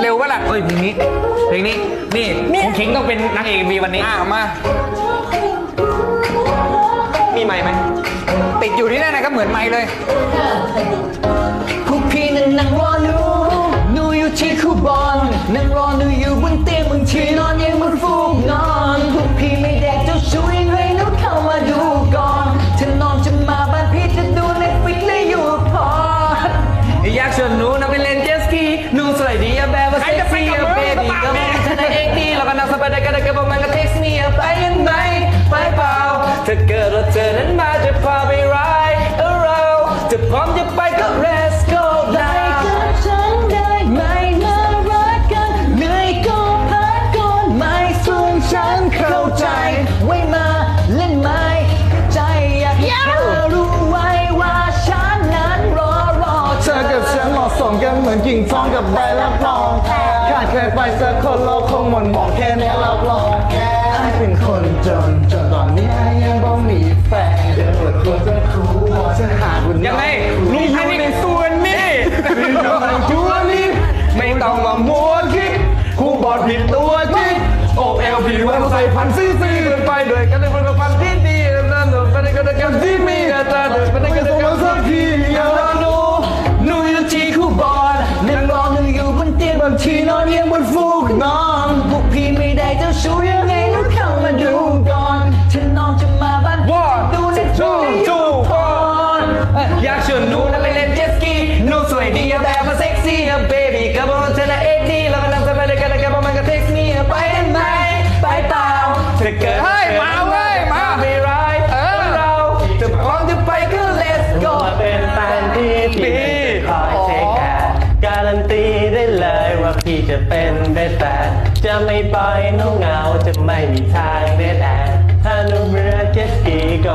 เร็วปะล่ะเฮ้ยเพลงนี้ เพลงนี้ นี่ของคิงต้องเป็นนางเอกมีวันนี้อะมา มีไหมค์ไหมติดอยู่ที่นั่นนะก็เหมือนไม้เลยพวกพี่นั้นนั่งรอหนู เท็กซ์มีอะไปยังไงไปเปล่า ถ้าเกิดว่าเธอนั้นมาจะพาไปไรเอาเราจะพร้อมจะไปก็ let's go ได้ now กับฉันได้ไหมมารักกันเหนื่อยก็พักก่อนไม่ส่วนฉันเข้าใจ ไว้มาเล่นไม้ใจอยากให้เธอรู้ไว้ว่าฉันนั้นรอรอเธอกับฉันเหมาะสมกันเหมือนกิ่งทองกับใบรับรองขาดเคยไปสักคนเราคงหมดหมองแค่นี้รับรอ ผิดตัวจริงโอเอลผิดวันใส่พันซีซีเดินไปด้วยกันเลยเป็นพันที่ดีนั่นเดินไปด้วยกันกันที่มีอาจารย์เดินไปด้วยกันกันสักทีอย่ารอดูหนูยู่ที่คูบอนนั่งรอหนูอยู่บนเตียงบางทีนอนเอียงบนฟู จะเป็นได้แต่ จะไม่ปล่อยน้องเหงาจะไม่มีทางได้แต่ถ้าหนูเรือเจ็ตสกีก็